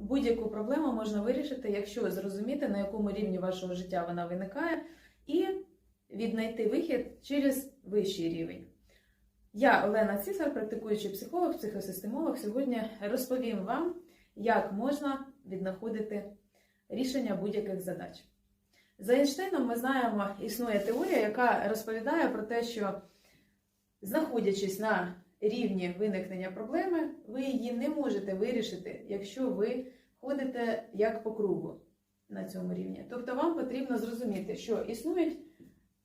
Будь-яку проблему можна вирішити, якщо зрозуміти, на якому рівні вашого життя вона виникає, і віднайти вихід через вищий рівень. Я, Олена Цісар, практикуючий психолог, психосистемолог, сьогодні розповім вам, як можна віднаходити рішення будь-яких задач. За Ейнштейном ми знаємо, існує теорія, яка розповідає про те, що знаходячись на рівні виникнення проблеми, ви її не можете вирішити, якщо ви ходите як по кругу на цьому рівні. Тобто вам потрібно зрозуміти, що існують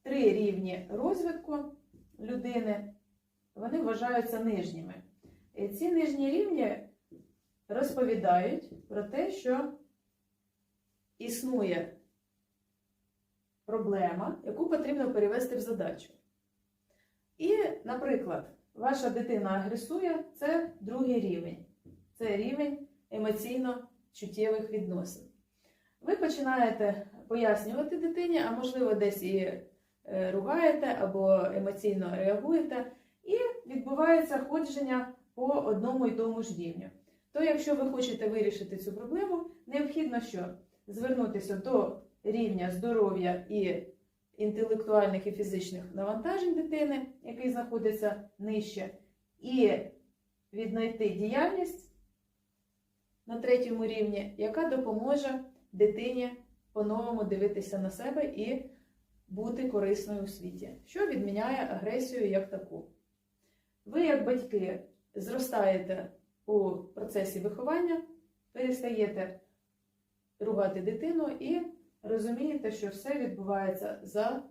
три рівні розвитку людини, вони вважаються нижніми. І ці нижні рівні розповідають про те, що існує проблема, яку потрібно перевести в задачу. І, наприклад, ваша дитина агресує це другий рівень. Це рівень емоційно-чуттєвих відносин. Ви починаєте пояснювати дитині, а можливо, десь її е, ругаєте або емоційно реагуєте, і відбувається ходження по одному і тому ж рівню. То, якщо ви хочете вирішити цю проблему, необхідно що? Звернутися до рівня здоров'я і інтелектуальних і фізичних навантажень дитини, який знаходиться нижче, і віднайти діяльність на третьому рівні, яка допоможе дитині по-новому дивитися на себе і бути корисною у світі, що відміняє агресію як таку. Ви, як батьки, зростаєте у процесі виховання, перестаєте ругати дитину і розумієте, що все відбувається за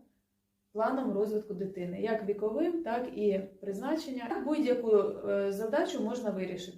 планом розвитку дитини, як віковим, так і призначення. Будь-яку е, задачу можна вирішити.